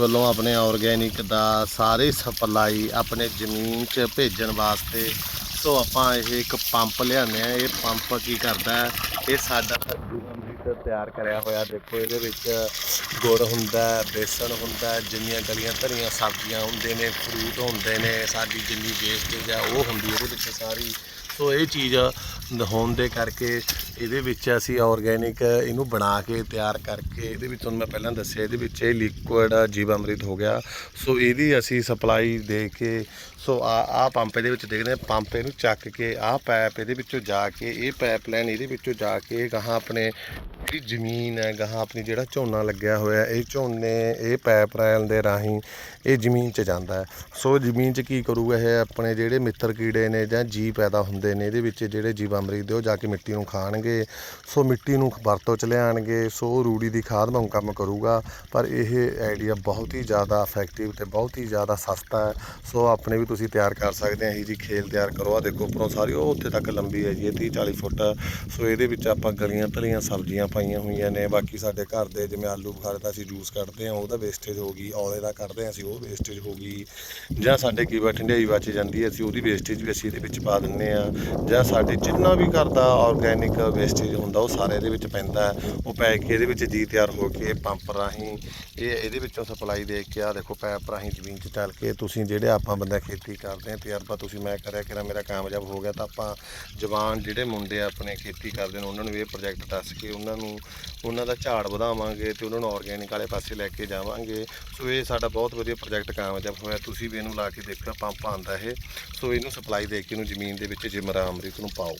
ਵੱਲੋਂ ਆਪਣੇ ਆਰਗੈਨਿਕ ਦਾ ਸਾਰੇ ਸਪਲਾਈ ਆਪਣੇ ਜ਼ਮੀਨ 'ਚ ਭੇਜਣ ਵਾਸਤੇ। ਸੋ ਆਪਾਂ ਇਹ ਇੱਕ ਪੰਪ ਲਿਆਉਂਦੇ ਆ ਇਹ ਪੰਪ ਕੀ ਕਰਦਾ ਇਹ ਸਾਡਾ ਜੀਵਨ ਤਿਆਰ ਕਰਿਆ ਹੋਇਆ। ਦੇਖੋ, ਇਹਦੇ ਵਿੱਚ ਗੁੜ ਹੁੰਦਾ ਬੇਸਣ ਹੁੰਦਾ ਜਿੰਨੀਆਂ ਗਲੀਆਂ ਧਰੀਆਂ ਸਬਜ਼ੀਆਂ ਹੁੰਦੇ ਨੇ ਫਰੂਟ ਹੁੰਦੇ ਨੇ, ਸਾਡੀ ਜਿੰਨੀ ਵੇਸਟੇਜ ਆ ਉਹ ਹੁੰਦੀ ਇਹਦੇ ਵਿੱਚ ਸਾਰੀ ਸੋ ਇਹ ਚੀਜ਼ ਹੋਣ ਦੇ ਕਰਕੇ ਇਹਦੇ ਵਿੱਚ ਅਸੀਂ ਆਰਗੈਨਿਕ ਇਹਨੂੰ ਬਣਾ ਕੇ ਤਿਆਰ ਕਰਕੇ, ਇਹਦੇ ਵਿੱਚ ਤੁਹਾਨੂੰ ਮੈਂ ਪਹਿਲਾਂ ਦੱਸਿਆ, ਇਹਦੇ ਵਿੱਚ ਇਹ ਲਿਕੁਇਡ ਜੀਵਾਮ੍ਰਿਤ ਹੋ ਗਿਆ। ਸੋ ਇਹਦੀ ਅਸੀਂ ਸਪਲਾਈ ਦੇ ਕੇ ਸੋ ਆ ਆ ਪੰਪ ਇਹਦੇ ਵਿੱਚ ਦੇਖਦੇ ਹਾਂ ਪੰਪ ਇਹਨੂੰ ਚੱਕ ਕੇ ਆਹ ਪੈਪ ਇਹਦੇ ਵਿੱਚੋਂ ਜਾ ਕੇ, ਇਹ ਪਾਈਪਲਾਈਨ ਇਹਦੇ ਵਿੱਚੋਂ ਜਾ ਕੇ ਗਾਹਾਂ ਆਪਣੇ ਜਿਹੜੀ ਜ਼ਮੀਨ ਹੈ, ਗਾਹਾਂ ਆਪਣੀ ਜਿਹੜਾ ਝੋਨਾ ਲੱਗਿਆ ਹੋਇਆ, ਇਹ ਝੋਨੇ, ਇਹ ਪੈਪ ਰਾਇਲ ਦੇ ਰਾਹੀਂ ਇਹ ਜ਼ਮੀਨ 'ਚ ਜਾਂਦਾ ਹੈ। ਸੋ ਜ਼ਮੀਨ 'ਚ ਕੀ ਕਰੂਗਾ ਇਹ? ਆਪਣੇ ਜਿਹੜੇ ਮਿੱਤਰ ਕੀੜੇ ਨੇ ਜਾਂ ਜੀ ਪੈਦਾ ਹੁੰਦੇ ਨੇ, ਇਹਦੇ ਵਿੱਚ ਜਿਹੜੇ ਜੀਵਾਮ੍ਰਿਤ ਦੇ ਉਹ ਜਾ ਕੇ ਮਿੱਟੀ ਨੂੰ ਖਾਣਗੇ। ਸੋ ਮਿੱਟੀ ਨੂੰ ਵਰਤੋਂ ਚ ਲਿਆਣਗੇ, ਸੋ ਰੂੜੀ ਦੀ ਖਾਦ ਵਾਂਗ ਕੰਮ ਕਰੂਗਾ। ਪਰ ਇਹ ਆਈਡੀਆ ਬਹੁਤ ਹੀ ਜ਼ਿਆਦਾ ਇਫੈਕਟਿਵ ਤੇ ਬਹੁਤ ਹੀ ਜ਼ਿਆਦਾ ਸਸਤਾ ਹੈ। ਸੋ ਆਪਣੇ ਵੀ ਤੁਸੀਂ ਤਿਆਰ ਕਰ ਸਕਦੇ ਆ, ਇਹ ਜੀ ਖੇਲ ਤਿਆਰ ਕਰੋ। ਆ ਦੇਖੋ, ਉੱਪਰੋਂ ਸਾਰੀ, ਉਹ ਉੱਥੇ ਤੱਕ ਲੰਬੀ ਹੈ ਜੀ ਇਹ 30 40 ਫੁੱਟ। ਸੋ ਇਹਦੇ ਵਿੱਚ ਆਪਾਂ ਗਲੀਆਂ ਤਲੀਆਂ ਸਬਜ਼ੀਆਂ ਪਾਈਆਂ ਹੋਈਆਂ ਨੇ, ਬਾਕੀ ਸਾਡੇ ਘਰ ਦੇ ਜਿਵੇਂ ਆਲੂ ਬੁਖਾਰੇ ਦਾ ਅਸੀਂ ਜੂਸ ਕੱਢਦੇ ਆ ਉਹਦਾ ਵੇਸਟੇਜ ਹੋ ਗਈ, ਔਲੇ ਦਾ ਕੱਢਦੇ ਆ ਅਸੀਂ, ਉਹ ਵੇਸਟੇਜ ਹੋ ਗਈ। ਜਾਂ ਸਾਡੇ ਕੀ ਬਾ ਠੰਡਾਈ ਬਚ ਜਾਂਦੀ ਹੈ, ਅਸੀਂ ਉਹਦੀ ਵੇਸਟੇਜ ਵੀ ਅਸੀਂ ਇਹਦੇ ਵਿੱਚ ਪਾ ਦਿੰਨੇ ਆ ਜਾਂ ਸਾਡੇ ਜਿੰਨਾ ਵੀ ਘਰ ਦਾ ਆਰਗੈਨਿਕ ਵੇਸਟੇਜ ਹੁੰਦਾ, ਉਹ ਸਾਰੇ ਇਹਦੇ ਵਿੱਚ ਪੈਂਦਾ ਉਹ ਪੈ ਕੇ ਇਹਦੇ ਵਿੱਚ ਜੀ ਤਿਆਰ ਹੋ ਕੇ ਪੰਪ ਰਾਹੀਂ ਇਹ ਇਹਦੇ ਵਿੱਚੋਂ ਸਪਲਾਈ ਦੇ ਕੇ ਆ ਦੇਖੋ ਪੈਪ ਰਾਹੀਂ ਜ਼ਮੀਨ 'ਚ ਚੱਲ ਕੇ ਤੁਸੀਂ ਜਿਹੜੇ ਆਪਾਂ ਬੰਦਾ ਖੇਤੀ ਕਰਦੇ ਆ ਤਜਰਬਾ ਤੁਸੀਂ ਮੈਂ ਕਰਿਆ ਕਿ ਮੇਰਾ ਕਾਮਯਾਬ ਹੋ ਗਿਆ, ਤਾਂ ਆਪਾਂ ਜਵਾਨ ਜਿਹੜੇ ਮੁੰਡੇ ਆਪਣੇ ਖੇਤੀ ਕਰਦੇ ਨੇ, ਉਹਨਾਂ ਨੂੰ ਇਹ ਪ੍ਰੋਜੈਕਟ ਦੱਸ ਕੇ, ਉਹਨਾਂ ਨੂੰ ਉਹਨਾਂ ਦਾ ਝਾੜ ਵਧਾਵਾਂਗੇ ਤੇ ਉਹਨਾਂ ਨੂੰ ਆਰਗੈਨਿਕ ਵਾਲੇ ਪਾਸੇ ਲੈ ਕੇ ਜਾਵਾਂਗੇ। ਸੋ ਇਹ ਸਾਡਾ ਬਹੁਤ ਵਧੀਆ ਪ੍ਰੋਜੈਕਟ ਕਾਮਯਾਬ ਹੋਇਆ। ਤੁਸੀਂ ਵੀ ਇਹਨੂੰ ਲਾ ਕੇ ਦੇਖੋ ਪੰਪ ਆਂਦਾ ਇਹ। ਸੋ ਇਹਨੂੰ ਸਪਲਾਈ ਦੇ ਕੇ ਇਹਨੂੰ ਜ਼ਮੀਨ ਦੇ ਵਿੱਚ ਜਿਮਰਾ ਅੰਮ੍ਰਿਤ ਨੂੰ ਪਾਓ।